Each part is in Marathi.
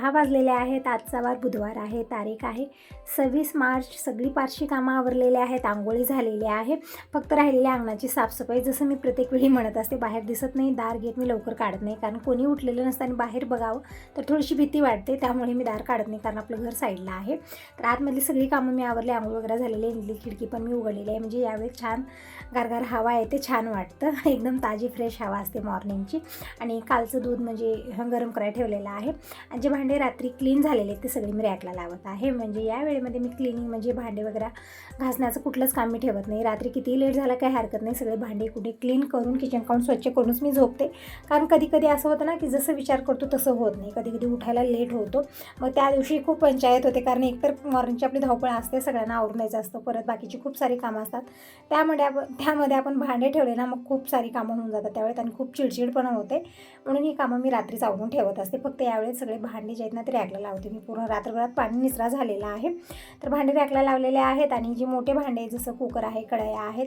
सहा वाजलेले आहेत. आजचा वार बुधवार आहे. तारीख आहे. सव्वीस मार्च. सगळी पारशी कामं आवरलेली आहेत. आंघोळी झालेली आहे. फक्त राहिलेल्या अंगणाची साफसफाई जसं मी प्रत्येक वेळी म्हणत असते बाहेर दिसत नाही दार गेट मी लवकर काढत नाही. कारण कोणी उठलेलं नसतं आणि बाहेर बघावं तर थोडीशी भीती वाटते. त्यामुळे मी दार काढत नाही कारण आपलं घर साईडला आहे. तर आतमधली सगळी कामं मी आवरली. आंघोळ वगैरे झालेली आहे. खिडकी पण मी उघडलेली आहे. म्हणजे यावेळी छान गारगार हवा येते. छान वाटतं. एकदम ताजी फ्रेश हवा असते मॉर्निंगची आणि कालचं दूध म्हणजे गरम करायला ठेवलेलं आहे. आणि जे भांडे रात्री क्लीन झालेले आहेत ते सगळे मी रॅकला लावत आहे. म्हणजे या वेळेमध्ये मी क्लिनिंग म्हणजे भांडे वगैरे घासण्याचं कुठलंच काम मी ठेवत नाही. रात्री किती लेट झाला काही हरकत नाही. सगळे भांडे कुठे क्लीन करून किचन काउंट स्वच्छ करूनच मी झोपते. कारण कधी कधी असं होतं ना की जसं विचार करतो तसं होत नाही. कधी कधी उठायला लेट होतो. मग त्या दिवशी खूप पंचायत होते. कारण एकतर मॉर्निंगची आपली धावपळ असते. सगळ्यांना आवरून द्यायचं असतं. परत बाकीची खूप सारी कामं असतात. त्यामध्ये आपण त्यामध्ये आपण भांडे ठेवले ना मग खूप सारी कामं होऊन जातात. त्यावेळेस आणि खूप चिडचिडपणा होते. म्हणून ही कामं मी रात्रीच आवरून ठेवत असते. फक्त यावेळेस सगळे भांडे जे आहेत ना ते रॅकला लावते. मी पूर्ण रात्रभरात पाणी निचरा झालेला आहे. तर भांडे रॅकला लावलेले आहेत आणि जे मोठे भांडे जसं कुकर आहे कढया आहेत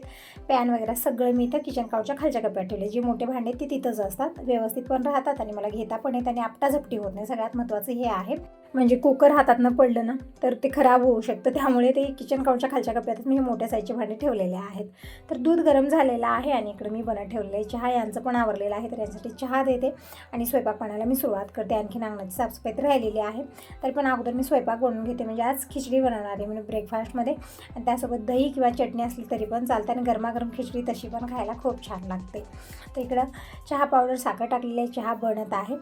पॅन वगैरे सगळं मी इथं किचन काउच्या खालच्या कप्प्यात ठेवले. जे मोठे भांडे ते तिथंच असतात. व्यवस्थित पण राहतात आणि मला घेता पण येत आणि आपटा झपटी होत नाही. सगळ्यात महत्त्वाचं हे आहे. म्हणजे कुकर हातातनं पडलं ना तर ते खराब होऊ शकतं. त्यामुळे ते किचन काउटच्या खालच्या कप्प्यातच मी मोठ्या साईजचे भांडे ठेवलेले आहेत. तर दूध गरम झालेलं आहे आणि इकडे मी बनत ठेवलेलं आहे. चहा यांचं पण आवरलेलं आहे तर यांसाठी चहा देते आणि स्वयंपाक बनायला मी सुरुवात करते. आणखीन अंगणाची साफसफाई तर राहिलेली आहे. तरी पण अगोदर मी स्वयंपाक बनवून घेते. म्हणजे आज खिचडी बनवणार आहे म्हणजे ब्रेकफास्टमध्ये आणि त्यासोबत दही किंवा चटणी असली तरी पण चालते आणि गरमागरम खिचडी तशी पण खायला खूप छान लागते. तर इकडं चहा पावडर साखर टाकलेली आहे. चहा बनत आहे.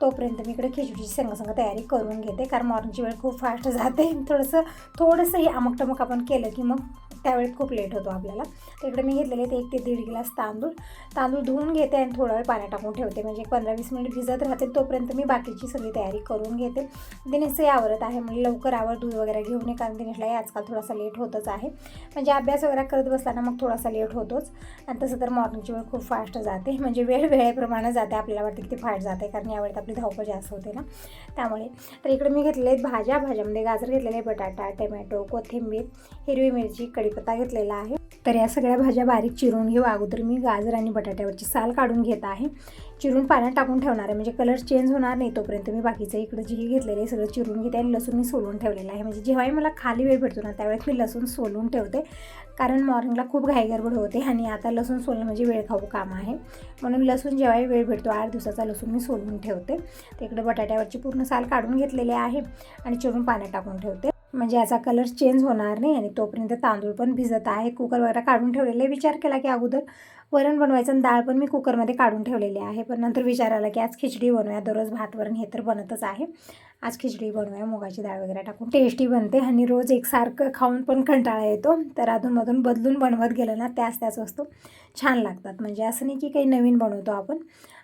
तोपर्यंत मी इकडे खिचडीची संगसंग तयारी करून घेते कारण मॉर्निंगची वेळ खूप फास्ट जाते. थोडंसं थोडंसं हे टमक आपण केलं की मग त्यावेळेत खूप लेट होतो आपल्याला. तर इकडे मी घेतलेले ते एक ते दीड ग्लास तांदूळ. तांदूळ धुवून घेते आणि थोडा वेळ पाण्यात टाकून ठेवते. म्हणजे एक पंधरा वीस मिनिट भिजत राहते तोपर्यंत मी बाकीची सगळी तयारी करून घेते. दिनेशचं आवरत आहे. म्हणजे लवकर आवर दूध वगैरे घेऊन ये कारण दिनेशलाही आजकाल थोडासा लेट होतच आहे. म्हणजे अभ्यास वगैरे करत बसताना मग थोडासा लेट होतोच. आणि तसं तर मॉर्निंगची वेळ खूप फास्ट जाते. म्हणजे वेळ वेळेप्रमाणे जाते. आपल्याला वाटते किती फास्ट जाते कारण यावेळेत आपली धावपळ जास्त होते ना. त्यामुळे तर इकडे मी घेतलेले आहेत भाज्या. भाज्यामध्ये गाजर घेतलेले बटाटा टमॅटो कोथिंबीर हिरवी मिरची कढीपत्ता घेतलेला आहे. तर या सगळ्या भाज्या बारीक चिरून घेऊ. अगोदर मी गाजर आणि बटाट्यावरची साल काढून घेत आहे. चिरून पाण्यात टाकून ठेवणार आहे. म्हणजे कलर चेंज होणार नाही तोपर्यंत मी बाकीचं इकडं जे घेतलेलं आहे सगळं चिरून घेते आणि लसूण मी सोलून ठेवलेलं आहे. म्हणजे जेव्हाही मला खाली वेळ भेटतो ना त्यावेळेस मी लसूण सोलून ठेवते. कारण मॉर्निंगला खूप घाईगडबड होते आणि आता लसूण सोलणं म्हणजे वेळ खाऊ काम आहे. म्हणून लसूण जेव्हाही वेळ भेटतो आठ दिवसाचा लसूण मी सोलून ठेवते. तिकडे बटाट्यावरची पूर्ण साल काढून घेतलेली आहे आणि चिरून पाण्यात टाकून ठेवते. म्हणजे याचा कलर चेंज होणार नाही आणि तोपर्यंत तांदूळ पण भिजत आहे. कुकर वगैरे काढून ठेवलेले विचार केला की अगोदर वरण बनवायचं आणि डाळ पण मी कुकरमध्ये काढून ठेवलेली आहे. पण नंतर विचार आला की आज खिचडी बनवूया. दररोज भात वरण हे तर बनतच आहे. आज खिचडी बनवूया. मुगाची डाळ वगैरे टाकून टेस्टी बनते आणि रोज एकसारखं खाऊन पण कंटाळा येतो. तर अधूनमधून बदलून बनवत गेलं ना त्याच त्याच वस्तू छान लागतात. म्हणजे असं नाही की काही नवीन बनवतो आपण.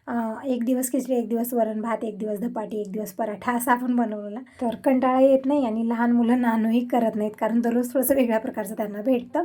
एक दिवस खिचडी एक दिवस वरण भात एक दिवस धपाटी एक दिवस पराठा असा आपण बनवलेला. तर कंटाळा येत नाही आणि लहान मुलं नानूही करत नाहीत कारण दररोज थोडंसं वेगळ्या प्रकारचं त्यांना भेटतं.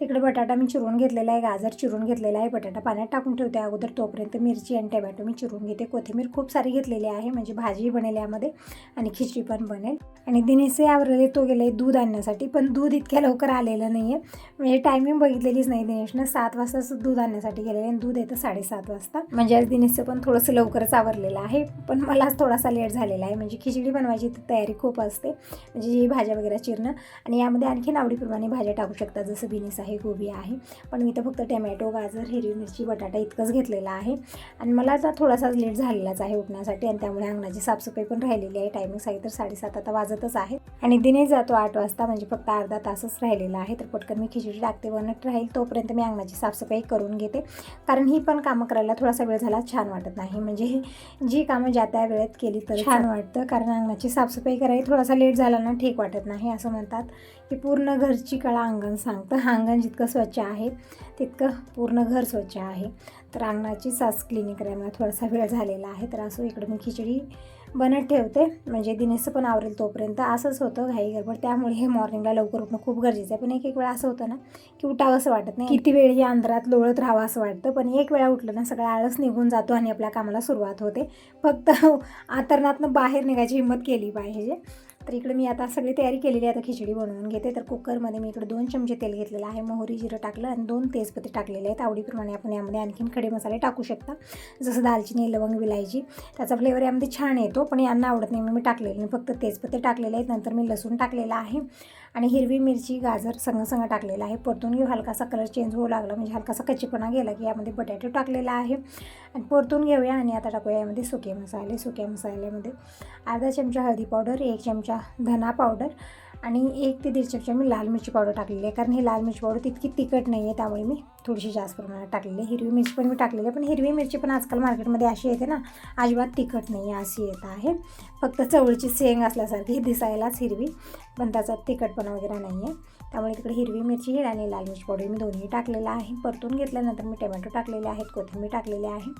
तिकडे बटाटा मी चिरून घेतलेला आहे गाजर चिरून घेतलेला आहे बटाटा पाण्यात टाकून ठेवते अगोदर तोपर्यंत मिरची आणि टमॅटो मी चिरून घेते. कोथिंबीर खूप सारी घेतलेली आहे म्हणजे भाजी बनेल यामध्ये आणि खिचडी पण बनेल. आणि दिनेशही आवरलेले तो गेले दूध आणण्यासाठी पण दूध इतक्या लवकर आलेलं नाही आहे म्हणजे टायमिंग बघितलेलीच नाही दिनेशनं सात वाजताच दूध आणण्यासाठी गेलेले आणि दूध येतं साडेसात वाजता. म्हणजे आज दिनेशचं पण थोडंसं लवकरच आवरलेलं आहे. पण मलाच थोडासा लेट झालेला आहे. म्हणजे खिचडी बनवायची तयारी खूप असते. म्हणजे जी भाज्या वगैरे चिरणं आणि यामध्ये आणखीन आवडीप्रमाणे भाज्या टाकू शकतात जसं बिनीस आहे गोबी आहे. पण मी तर फक्त टमॅटो गाजर हिरवी मिरची बटाटा इतकंच घेतलेलं आहे. आणि मला आता थोडासा लेट झालेलाच आहे उठण्यासाठी आणि त्यामुळे अंगणाची साफसफाई पण राहिलेली आहे. टायमिंग सांगितलं तर साडेसात आता वाजतच आहे. आणि दिने जातो आठ वाजता. म्हणजे फक्त अर्धा तासच राहिलेला आहे. तर पटकन मी खिचडी टाकते. बनत राहील तोपर्यंत मी अंगणाची साफसफाई करून घेते. कारण ही पण कामं करायला थोडासा वेळ झाला. छान वाटत नाही. म्हणजे जी कामं ज्या त्या वेळेत केली तर छान. वाटतं. कारण अंगणाची साफसफाई करायला थोडासा लेट झाला ना ठीक वाटत नाही असं म्हणतात. की पूर्ण घरची कळा अंगण सांगतं. अंगण जितकं स्वच्छ आहे तितकं पूर्ण घर स्वच्छ आहे. तर अंगणाची सास क्लिनिक करायला मला थोडासा वेळ झालेला आहे तर असं इकडे मी खिचडी बनत ठेवते. म्हणजे दिनेशचं पण आवरेल तोपर्यंत. असंच होतं घाई गडबड. त्यामुळे हे मॉर्निंगला लवकर उठणं खूप गरजेचं आहे. पण एक एक वेळा असं होतं ना की उठावं असं वाटत नाही. किती वेळ ही अंधारात लोळत राहावं असं वाटतं. पण एक वेळा उठलं ना सगळं आळस निघून जातो आणि आपल्या कामाला सुरुवात होते. फक्त आतरणातनं बाहेर निघायची हिंमत केली पाहिजे. तर इकडे मी आता सगळी तयारी केलेली आहे. आता खिचडी बनवून घेते. तर कुकरमध्ये मी इकडे दोन चमचे तेल घेतलेलं आहे. मोहरी जिरं टाकलं आणि दोन तेजपत्ते टाकलेले आहेत. आवडीप्रमाणे आपण यामध्ये आणखीन खडे मसाले टाकू शकता. जसं दालचिनी लवंग विलायची. त्याचा फ्लेवर यामध्ये छान येतो. पण यांना आवडत नाही मग मी टाकलेलं नाही. फक्त तेजपत्ते टाकलेले आहेत. नंतर मी लसूण टाकलेला आहे. आणि हिरवी मिरची गाजर संगसंग टाकलेला आहे. परतून घेऊ हलकासा कलर चेंज होऊ लागला. म्हणजे हलकासा कच्चीपणा गेला की यामध्ये बटाटे टाकलेला आहे. आणि परतून घेऊया आणि आता टाकूया यामध्ये सुके मसाले. सुक्या मसाल्यामध्ये अर्धा चमचा हळदी पावडर एक चमचा धना पावडर आणि एक ते दीड चमचा मी लाल मिरची पावडर टाकलेली आहे. कारण ही लाल मिरची पावडर तितकी तिखट नाही आहे त्यामुळे मी थोडीशी जास्त प्रमाणात टाकलेली. हिरवी मिरची पण मी टाकलेली आहे पण हिरवी मिरची पण आजकाल मार्केटमध्ये अशी येते ना अजिबात तिखट नाही आहे अशी येत आहे. फक्त चवळीची सेंग असल्यासारखी दिसायलाच हिरवी पण त्याचा तिखटपणा वगैरे नाही आहे. त्यामुळे तिकडे हिरवी मिरची आणि लाल मिरची पावडर मी दोन्ही टाकलेलं आहे. परतून घेतल्यानंतर मी टोमॅटो टाकलेले आहेत कोथिंबीर टाकलेले आहे.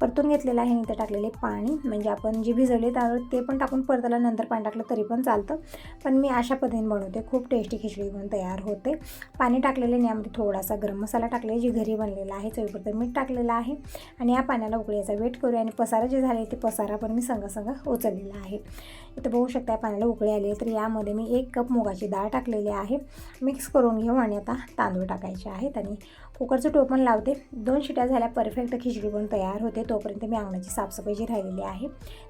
परतून घेतलेलं आहे नंतर टाकलेले पाणी. म्हणजे आपण जे भिजवले त्यावर ते पण टाकून परताला नंतर पाणी टाकलं तरी पण चालतं. पण मी अशा पद्धतीने बनवते. खूप टेस्टी खिचडी बनून तयार होते. पाणी टाकलेले यामध्ये थोडासा गरम मसाला टाकले जे घरी बनलेलं आहे चवीपुरतं मीठ टाकलेलं आहे. आणि या पाण्याला उकळीचा वेट करूया. आणि पसारा जे झाले ते पसारा पण मी संग उचललेला आहे. इथं बघू शकता पाण्याला उकळी आली तर यामध्ये मी एक कप मुगाची डाळ टाकलेली आहे. मिक्स करून घेऊ आणि आता तांदूळ टाकायचे आहेत आणि कुकरचं टोपण लावते. दोन शिट्या झाल्या परफेक्ट खिचडी पण तयार होते. तोपर्यंत मी अंगणाची साफसफाई जी राहिलेली आहे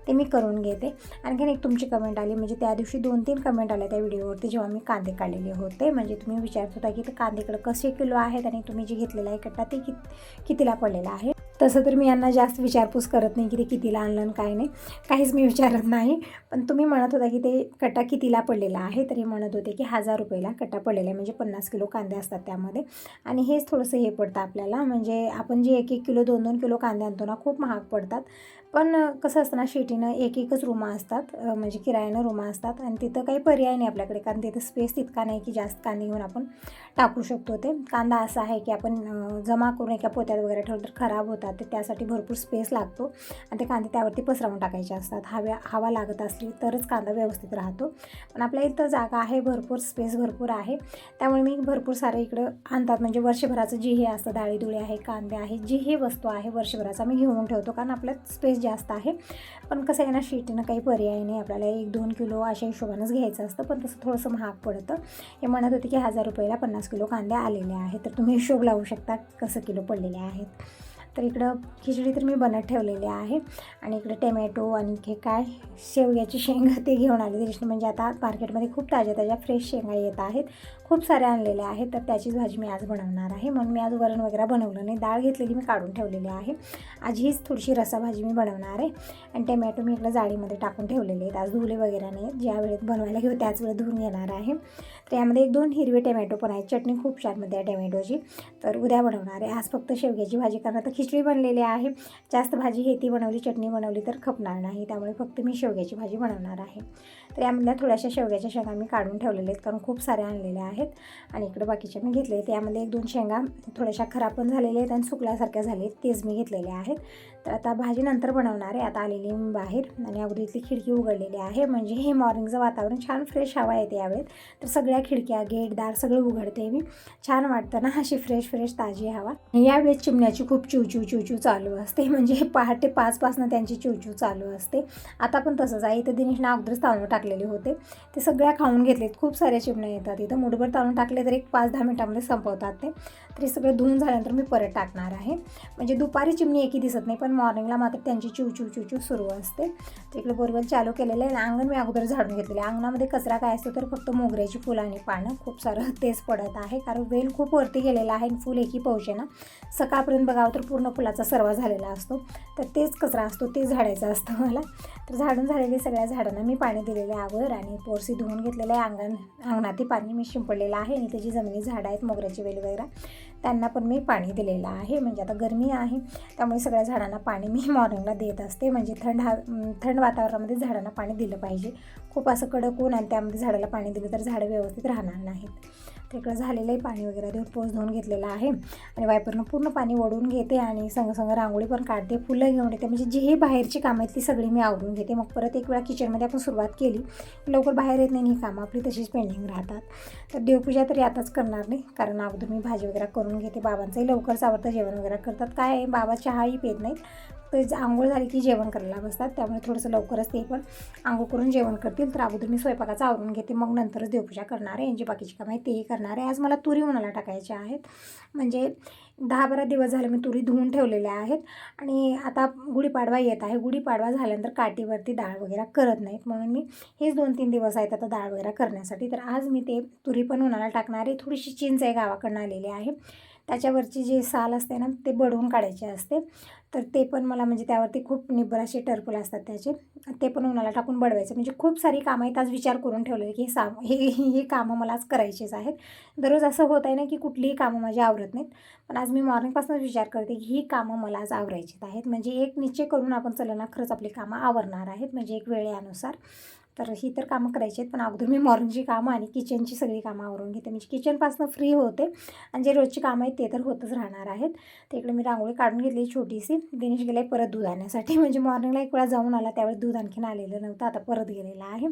ते मी करून घेते. आणखीन एक तुमची कमेंट आली म्हणजे त्या दिवशी दोन तीन कमेंट आल्या त्या व्हिडिओवरती जेव्हा मी कांदे काढलेले होते. म्हणजे तुम्ही विचारत होता की ते कांदेकडं कसे किलो आहेत आणि तुम्ही जे घेतलेला आहे कट्टा ते कित कितीला पडलेला आहे? तसं तर मी यांना जास्त विचारपूस करत नाही की ते कितीला आणलं काय नाही. काहीच मी विचारत नाही. पण तुम्ही म्हणत होता की ते कट्टा कितीला पडलेला आहे? तरी म्हणत होते की हजार रुपयाला कट्टा पडलेला आहे. म्हणजे पन्नास किलो कांदे असतात त्यामध्ये. आणि हेच थोडंसं हे पडतं आपल्याला. म्हणजे आपण जे एक एक किलो दोन दोन किलो कांदे आणतो ना खूप महाग पडतात. पण कसं असतं ना शेतीनं एक एकच रूमा असतात. म्हणजे किरायानं रूमा असतात आणि तिथं काही पर्याय नाही आपल्याकडे. कारण तिथं स्पेस तितका नाही की जास्त कांदे घेऊन आपण टाकू शकतो ते. कांदा असा आहे की आपण जमा करून एका पोत्यात वगैरे ठेवलं तर खराब होतात. ते त्यासाठी भरपूर स्पेस लागतो. आणि ते कांदे त्यावरती पसरवून टाकायचे असतात. हव्या हवा लागत असली तरच कांदा व्यवस्थित राहतो. पण आपल्या इथं जागा आहे भरपूर स्पेस भरपूर आहे. त्यामुळे मी भरपूर सारे इकडं आणतात. म्हणजे वर्षभराचं जे हे असतं डाळीदुळे आहे कांदे आहे जी हे वस्तू आहे वर्षभराचा मी घेऊन ठेवतो. कारण आपल्यात स्पेस जास्त आहे. पण कसं आहे ना शेतीनं काही पर्याय नाही. आपल्याला एक दोन किलो अशा हिशोबानंच घ्यायचं असतं. पण तसं थोडंसं महाग पडतं. हे म्हणत होते की हजार रुपयाला पन्नास किलो कांदे आलेले आहेत. तर तुम्ही हिशोब लावू शकता कसं किलो पडलेले आहेत. तर इकडं खिचडी तर मी बनत ठेवलेली आहे. आणि इकडं टोमॅटो आणि हे काय शेवग्याची शेंगा ते घेऊन आले. म्हणजे आता मार्केटमध्ये खूप ताज्या ताज्या फ्रेश शेंगा येत आहेत. खूप साऱ्या आणलेल्या आहेत तर त्याचीच भाजी मी आज बनवणार आहे. म्हणून मी आज वरण वगैरे बनवलं नाही. डाळ घेतलेली मी काढून ठेवलेली आहे. आज हीच थोडीशी रसाभाजी मी बनवणार आहे. आणि टमॅटो मी इकडं जाळीमध्ये टाकून ठेवलेले आहेत. आज धुले वगैरे नाही ज्या वेळेत बनवायला घेऊ त्याच वेळेत धुवून घेणार आहे. तर यामध्ये एक दोन हिरवे टमॅटो पण आहेत. चटणी खूप छानमध्ये आहे टमॅटोची तर उद्या बनवणार आहे. आज फक्त शेवग्याची भाजी करणार. तर खिचडी बनलेली आहे. जास्त भाजी हे ती बनवली चटणी बनवली तर खपणार नाही. त्यामुळे फक्त मी शेवग्याची भाजी बनवणार आहे. तर यामधल्या थोड्याशा शेवग्याच्या शेंगा मी काढून ठेवलेल्या आहेत. कारण खूप साऱ्या आणलेल्या आहेत. आणि इकडे बाकीच्या मी घेतले आहेत. एक दोन शेंगा थोड्याशा खराब पण झालेल्या आहेत आणि सुकल्यासारख्या झाले आहेत. तेच मी घेतलेले आहेत. तर आता भाजी नंतर बनवणार आहे. आता आलेली मी बाहेर आणि अगोदरीतली खिडकी उघडलेली आहे. म्हणजे हे मॉर्निंगचं वातावरण छान फ्रेश हवा येते यावेळेत. तर सगळ्या खिडक्या गेट दार सगळं उघडते मी. छान वाटतं ना अशी फ्रेश फ्रेश ताजी हवा. यावेळेस चिमण्याची खूप चिवचिव चिवचिव चालू असते. म्हणजे पहाटे पाचपासनं त्यांची चिवचिव चालू असते. आता पण तसंच आहे. इथं दिनेशनं अगोदरच तांदूळ टाकलेले होते. ते सगळ्या खाऊन घेतलेत. खूप साऱ्या चिमण्या येतात. इथं मुठभर तांदूळ टाकले तर एक पाच दहा मिनटामध्ये संपवतात ते. तरी सगळं धुवून झाल्यानंतर मी परत टाकणार आहे. म्हणजे दुपारी चिमणी एकी दिसत नाही पण मॉर्निंगला मात्र त्यांची चिव चिव चिव चिव सुरू असते. तर इकडे बोरवेल चालू केलेलं आहे. आणि अंगण मी अगोदर झाडून घेतलेलं आहे. अंगणामध्ये कचरा काय असतो तर फक्त मोगऱ्याची फुलं आणि पानं. खूप सारं तेच पडत आहे. कारण वेल खूप वरती गेलेला आहे आणि फुल एकी पोहोचे ना सकाळपर्यंत बघावं तर पूर्ण फुलाचा सर्व झालेला असतो. तर तेच कचरा असतो ते झाडायचं असतं मला. तर झाडून झालेले सगळ्या झाडांना मी पाणी दिलेलं आहे अगोदर आणि पोरसी धुवून घेतलेलं आहे. अंगण अंगणातील पाणी मी शिंपडलेलं आहे आणि त्याची जमिनी झाडं आहेत मोगऱ्याची वेल वगैरे. त्यांना पण मी पाणी दिलेलं आहे. म्हणजे आता गरमी आहे त्यामुळे सगळ्या झाडांना पाणी मी मॉर्निंगला देत असते. म्हणजे थंड हा थंड वातावरणामध्ये झाडांना पाणी दिलं पाहिजे. खूप असं कडक ऊन आणि त्यामध्ये झाडाला पाणी दिलं तर झाडं व्यवस्थित राहणार नाहीत. तिकडं झालेलं आहे. पाणी वगैरे देऊन पोच धुवून घेतलेलं आहे. आणि वायपरनं पूर्ण पाणी ओढून घेते आणि संग संग रांगोळी पण काढते फुलं घेऊन येते. म्हणजे जी हे बाहेरची कामं आहेत ती सगळी मी आवडून घेते. मग परत एक वेळा किचनमध्ये आपण सुरुवात केली लवकर बाहेर येत नाही ही कामं आपली तशीच पेंडिंग राहतात. तर देवपूजा तरी आताच करणार नाही कारण अगोदर मी भाजी वगैरे करून घेते. बाबांचंही लवकरच आवडतं जेवण वगैरे करतात. काय आहे? बाबा चहाही पेत नाहीत. तर आंघोळ झाली की जेवण करायला बसतात. त्यामुळे थोडंसं लवकरच ते पण आंघोळ करून जेवण करतील. तर अगोदर मी स्वयंपाकाचा आवरून घेते. मग नंतरच देवपूजा करणार आहे. यांची बाकीची कामं आहे तेही करणार आहे. आज मला तुरी उन्हाला टाकायच्या आहेत. म्हणजे दहा बारा दिवस झाले मी तुरी धुवून ठेवलेल्या आहेत. आणि आता गुढीपाडवा येत आहे. गुढीपाडवा झाल्यानंतर काठीवरती डाळ वगैरे करत नाहीत. म्हणून मी हेच दोन तीन दिवस आहेत आता डाळ वगैरे करण्यासाठी. तर आज मी ते तुरी पण उन्हाला टाकणार आहे. थोडीशी चिंच आहे गावाकडनं आलेली आहे. त्याच्यावरची जे साल असते ना ते बडवून काढायची असते. तर ते पण मला म्हणजे त्यावरती खूप निब्बर असे टर्पल असतात त्याचे. ते पण उन्हाला टाकून बडवायचं. म्हणजे खूप सारी कामं आहेत आज विचार करून ठेवलेले की हे साम हे ही कामं मला आज करायचेच आहेत. दररोज असं होत आहे ना की कुठलीही कामं माझी आवरत नाहीत. पण आज मी मॉर्निंगपासूनच विचार करते की ही कामं मला आज आवरायचीच आहेत. म्हणजे एक निश्चय करून आपण चलना खरंच आपली कामं आवरणार आहेत. म्हणजे एक वेळेनुसार. तर ही तर कामं करायची आहेत पण अगोदर मी मॉर्निंगची कामं आणि किचनची सगळी कामं आवरून घेते. म्हणजे किचनपासून फ्री होते आणि जे रोजची कामं आहेत ते तर होतच राहणार आहेत. तर इकडे मी रांगोळी काढून घेतली छोटीशी. दिनेश गेले परत दूध आणण्यासाठी म्हणजे मॉर्निंगला एक वेळा जाऊन आला त्यावेळी दूध आणखीन आलेलं नव्हतं आता परत गेलेलं आहे.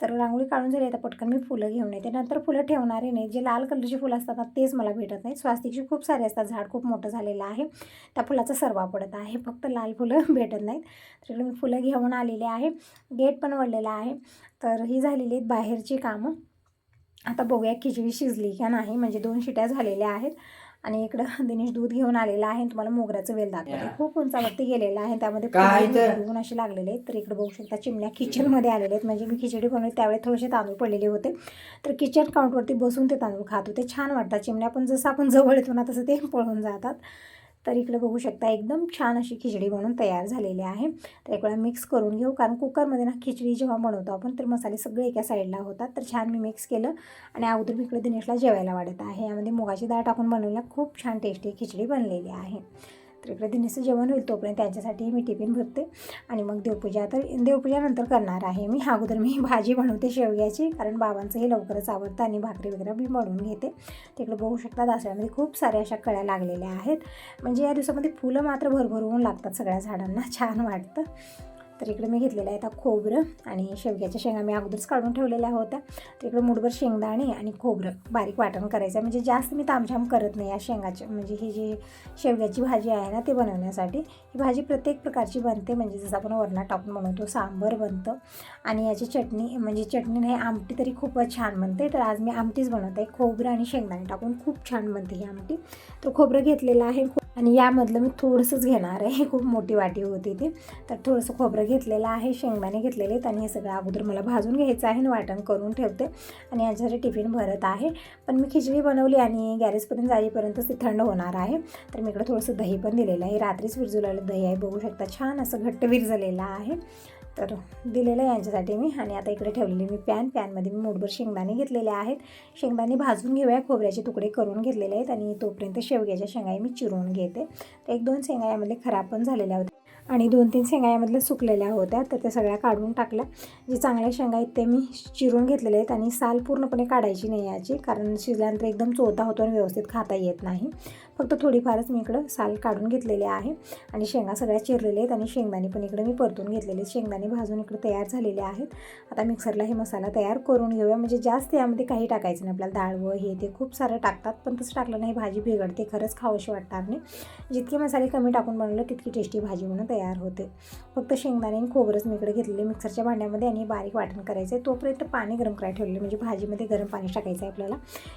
तर रांगोळी काढून झाली आता पटकन मी फुलं घेऊन येते. नंतर फुलं ठेवणारे नाही जे लाल कलरची फुलं असतात ना तेच मला भेटत नाही स्वास्तिकची खूप सारे असतात झाड खूप मोठं झालेलं आहे. त्या फुलाचा सर्वा पडत आहे फक्त लाल फुलं भेटत नाहीत. तर मी फुलं घेऊन आलेले आहे. गेट पण वळलेला आहे. तर ही झालेली आहेत बाहेरची कामं. आता बघूया खिचडी शिजली का नाही म्हणजे दोन शिट्या झालेल्या आहेत. आणि इकडं दिनेश दूध घेऊन आलेला आहे तुम्हाला मोगऱ्याचं वेल दाखवते. खूप उंचावरती गेलेला आहे. त्यामध्ये? फुलं असे लागलेले आहेत. तर इकडे बघू शकता चिमण्या किचनमध्ये आलेले आहेत. म्हणजे मी खिचडी बनवली. त्यावेळी थोडेसे तांदूळ पडलेले होते. तर किचन काउंटवरती बसून ते तांदूळ खात होते. छान वाटतात चिमण्या. पण जसं आपण जवळ येतो ना तसं ते पळून जातात. तर इकडे बघू शकता एकदम छान अशी खिचडी बनवून तयार झालेली आहे. तर एक वेळा मिक्स करून घेऊ कारण कुकरमध्ये ना खिचडी जेव्हा बनवतो आपण तर मसाले सगळे एका साईडला होतात. तर छान मी मिक्स केलं आणि अगोदर मी इकडे दिनेशला जेवायला वाढत आहे. यामध्ये मुगाची डाळ टाकून बनवलेल्या खूप छान टेस्टी खिचडी बनलेली आहे. तर इकडे जेवण होईल तोपर्यंत त्यांच्यासाठी मी टिफिन भरते. आणि मग देवपूजा तर देवपूजानंतर करणार आहे मी. अगोदर मी भाजी बनवते शेवग्याची कारण बाबांचं हे लवकरच आवडतं आणि भाकरी वगैरे मी बनवून घेते. तिकडे बघू शकता दासऱ्यामध्ये खूप साऱ्या अशा कळ्या लागलेल्या आहेत. म्हणजे या दिवसामध्ये फुलं मात्र भरभरून लागतात सगळ्या झाडांना. छान वाटतं. तर इकडे मी घेतलेलं आहे आता खोबरं आणि शेवग्याच्या शेंगा मी अगोदरच काढून ठेवलेल्या होत्या. तर इकडे मुठभर शेंगदाणे आणि खोबरं बारीक वाटण करायचं आहे. म्हणजे जास्त मी तामझाम करत नाही या शेंगाचे. म्हणजे ही जी शेवग्याची भाजी आहे ना ते बनवण्यासाठी ही भाजी प्रत्येक प्रकारची बनते. म्हणजे जसं आपण वरणा टाकून बनवतो सांबर बनतं. आणि याची चटणी म्हणजे चटणी नाही आमटी तरी खूपच छान बनते. तर आज मी आमटीच बनवत. आहे खोबरं आणि शेंगदाणे टाकून खूप छान बनते ही आमटी. तर खोबरं घेतलेलं आहे. आणि यामधलं मी थोडंसंच घेणार आहे. खूप मोठी वाटी होती ती. तर थोडंसं खोबरं घेतलेलं आहे शेंगदाणे घेतलेले आहेत आणि हे सगळं अगोदर मला भाजून घ्यायचं आहे आणि वाटण करून ठेवते आणि याच्यासाठी टिफिन भरत आहे. पण मी खिचडी बनवली आणि गॅरेजपर्यंत जाईपर्यंतच ते थंड होणार आहे. तर मी इकडं थोडंसं दही पण दिलेलं आहे. रात्रीच विरजुलेलं दही आहे. बघू शकता छान असं घट्ट विरजलेलं आहे. तर दिलेलं आहे यांच्यासाठी मी आणि आता इकडे ठेवलेली मी पॅन. पॅनमध्ये मी मोठभर शेंगदाणे घेतलेले आहेत. शेंगदाणे भाजून घेऊया. खोबऱ्याचे तुकडे करून घेतलेले आहेत आणि तोपर्यंत शेवग्याच्या शेंगाई मी चिरून घेते. तर एक दोन शेंगा यामध्ये खराब पण झालेल्या होत्या आणि दोन तीन शेंगा यामधल्या सुकलेल्या होत्या तर त्या सगळ्या काढून टाकल्या. जे चांगल्या शेंगा आहेत ते मी चिरून घेतलेले आहेत आणि साल पूर्णपणे काढायची नाही याची कारण शिजल्यानंतर एकदम चोथा होतो आणि व्यवस्थित खाता येत नाही. फक्त थोडीफारच मी इकडं साल काढून घेतलेले आहे. आणि शेंगा सगळ्या चिरलेले आहेत आणि शेंगदाणे पण इकडे मी परतून घेतलेले आहेत. शेंगदाणे भाजून इकडे तयार झालेले आहेत. आता मिक्सरला हे मसाला तयार करून घेऊया. म्हणजे जास्त यामध्ये काही टाकायचं नाही. आपल्याला डाळ व हे ते खूप सारं टाकतात पण तसं टाकलं नाही. भाजी बिघडते खरंच खावशी वाटणार नाही. जितके मसाले कमी टाकून बनवलं तितकी टेस्टी भाजी म्हणून तयार होते. फक्त शेंगदाणे आणि खोबरंच मी इकडे घेतलेले मिक्सरच्या भांड्यामध्ये आणि बारीक वाटण करायचं आहे. तोपर्यंत पाणी गरम करायला ठेवलेलं म्हणजे भाजीमध्ये गरम पाणी टाकायचं आहे आपल्याला.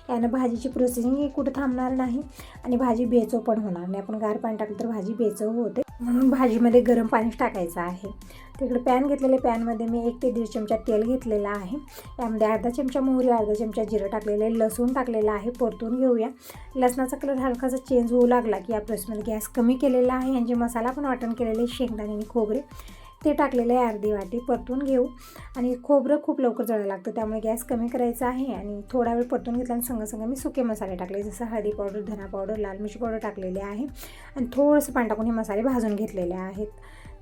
यानं भाजीची प्रोसेसिंग कुठं थांबणार नाही. आणि भाजी बेचव पण होणार नाही. आपण गार पाणी टाकलं तर भाजी बेचव होते. म्हणून भाजीमध्ये गरम पाणी टाकायचं आहे. तिकडे पॅन घेतलेले पॅनमध्ये मी एक ते दीड चमचा तेल घेतलेलं आहे. यामध्ये अर्धा चमचा मोहरी अर्धा चमचा जिरं टाकलेलं आहे. लसूण टाकलेलं आहे. परतून घेऊया. लसणाचा कलर हलकासा चेंज होऊ लागला की या प्रेसमध्ये गॅस कमी केलेला आहे. यांचे मसाला पण वाटण केलेले शेंगदाणे आणि खोबरे. ते टाकलेलं आहे अर्धी वाटी परतून घेऊ. आणि खोबरं खूप लवकर जळायला लागतं त्यामुळे गॅस कमी करायचा आहे. आणि थोडा वेळ परतून घेतला आणि संग संग मी सुके मसाले टाकले जसं हळदी पावडर धना पावडर लाल मिरची पावडर टाकलेले आहे. आणि थोडंसं पाणी टाकून हे मसाले भाजून घेतलेले आहेत.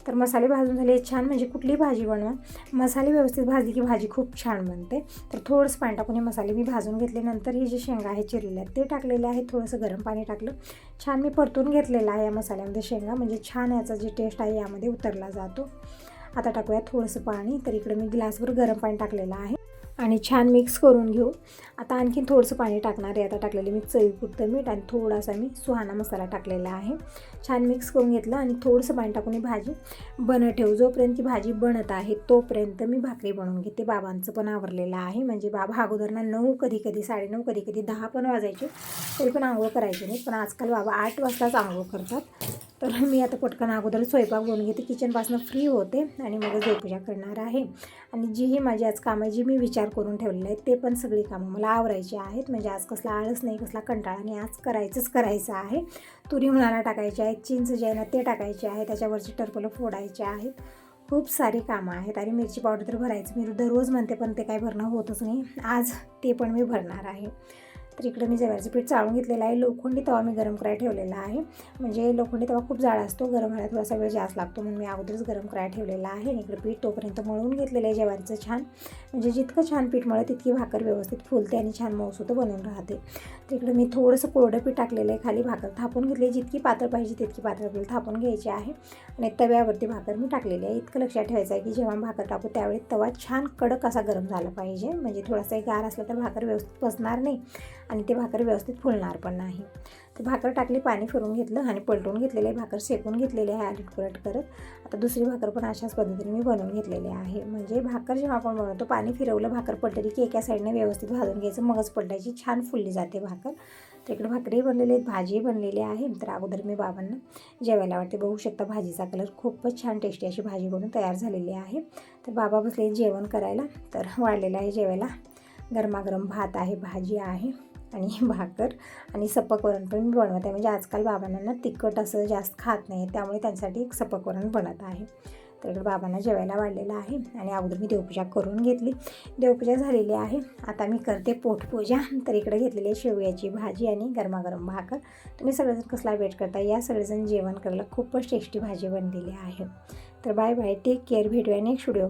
तर मसाले भाजून झाले छान म्हणजे कुठली भाजी बनवा? मसाले व्यवस्थित भाजली की भाजी खूप छान बनते. तर थोडंसं पाणी टाकून हे मसाले मी भाजून घेतले. नंतर हे जे शेंगा आहे चिरलेले आहेत ते टाकलेले आहे थोडंसं गरम पाणी टाकलं. छान मी परतून घेतलेलं आहे या मसाल्यामध्ये शेंगा. म्हणजे छान याचा जे टेस्ट आहे यामध्ये उतरला जातो. आता टाकूया थोडंसं पाणी. तर इकडे मी ग्लासभर गरम पाणी टाकलेलं आहे. आणि छान मिक्स करून घेऊ. आता आणखीन थोडंसं पाणी टाकणार आहे. आता टाकलेले मी चवीपुरतं मीठ आणि थोडासा मी सुहाना मसाला टाकलेला आहे. छान मिक्स करून घेतलं आणि थोडंसं पाणी टाकून ही भाजी बनत ठेवू. जोपर्यंत ती भाजी बनत आहे तोपर्यंत मी भाकरी बनवून घेते. बाबांचं पण आवरलेलं आहे. म्हणजे बाबा अगोदरना नऊ कधी कधी साडेनऊ कधी कधी दहा पण वाजायचे तरी पण आंघोळ करायचे नाही पण आजकाल बाबा आठ वाजताच आंघोळ करतात. तर मी आता पटकन अगोदर स्वयंपाक बनवून घेते. किचनपासून फ्री होते आणि मग देवपूजा करणार आहे. आणि जी ही माझी आज कामं आहे जी मी विचार करून ठेवलेली आहेत ते पण सगळी कामं मला आवरायची आहेत. म्हणजे आज कसला आळस नाही कसला कंटाळा नाही आज करायचंच करायचं आहे. तुरी मुलांना टाकायचे आहेत चिंच जे आहे ना ते टाकायचे आहे त्याच्यावरची टरपलं फोडायचे आहेत. खूप सारी कामं आहेत आणि मिरची पावडर तर भरायचं. मी दररोज म्हणते पण ते काय भरणं होतच नाही. आज ते पण मी भरणार आहे. तर इकडे मी जव्याचं पीठ चाळून घेतलेलं आहे. लोखंडी तवा मी गरम करायला ठेवलेला आहे. म्हणजे लोखंडी तवा खूप जाड असतो. गरम व्हायला थोडासा वेळ जास्त लागतो म्हणून मी अगोदरच गरम करायला ठेवलेला आहे. आणि इकडं पीठ तोपर्यंत मळून घेतलेलं आहे ज्वारीचं छान. म्हणजे जितकं छान पीठ मळत तितकी भाकर व्यवस्थित फुलते आणि छान मऊसूत बनून राहते. तर इकडं मी थोडंसं कोरडं पीठ टाकलेलं आहे. खाली भाकर थापून घेतली. जितकी पातळ पाहिजे तितकी पातळ आपल्याला थापून घ्यायची आहे. आणि तव्यावरती भाकर मी टाकलेली आहे. इतकं लक्षात ठेवायचं आहे की जेव्हा भाकर टाकू त्यावेळी तवा छान कडक असा गरम झाला पाहिजे. म्हणजे थोडासा गार असला तर भाकर व्यवस्थित बसणार नाही. आणि ते भाकर व्यवस्थित फुलणार पण नाही. तर भाकर टाकली पाणी फिरून घेतलं आणि पलटून घेतलेले भाकर शेकून घेतलेले आहे आलट पलट करत. आता दुसरी भाकर पण अशाच पद्धतीने मी बनवून घेतलेली आहे. म्हणजे भाकर जेव्हा आपण बनवतो पाणी फिरवलं भाकर पलटली की एका साईडने व्यवस्थित भाजून घ्यायचं मगच पलटायची छान फुलली जाते भाकर. तर इकडे भाकरी बनलेली आहेत भाजी बनलेली आहे. तर अगोदर मी बाबांना जेवायला वाटते बघू शकता भाजीचा कलर खूपच छान टेस्टी अशी भाजी बनून तयार झालेली आहे. तर बाबा बसले जेवण करायला. तर वाढलेलं आहे जेवायला. गरमागरम भात आहे भाजी आहे. आणि भाकर आणि सपकवरण पण मी बनवत. आहे म्हणजे आजकाल बाबांना तिखट असं जास्त खात नाही त्यामुळे त्यांच्यासाठी एक सपकवरण बनत आहे. तर बाबांना जेवायला वाढलेलं आहे आणि अगोदर मी देवपूजा करून घेतली. देवपूजा झालेली आहे. आता मी करते पोटपूजा. तर इकडे घेतलेली आहे शेवयाची भाजी आणि गरमागरम भाकर. तुम्ही सगळेजण कसला वेट करता? या सगळेजण जेवण करायला खूपच टेस्टी भाजी बनलेली आहे. तर बाय बाय. Take care. भेटूया नेक्स्ट व्हिडिओ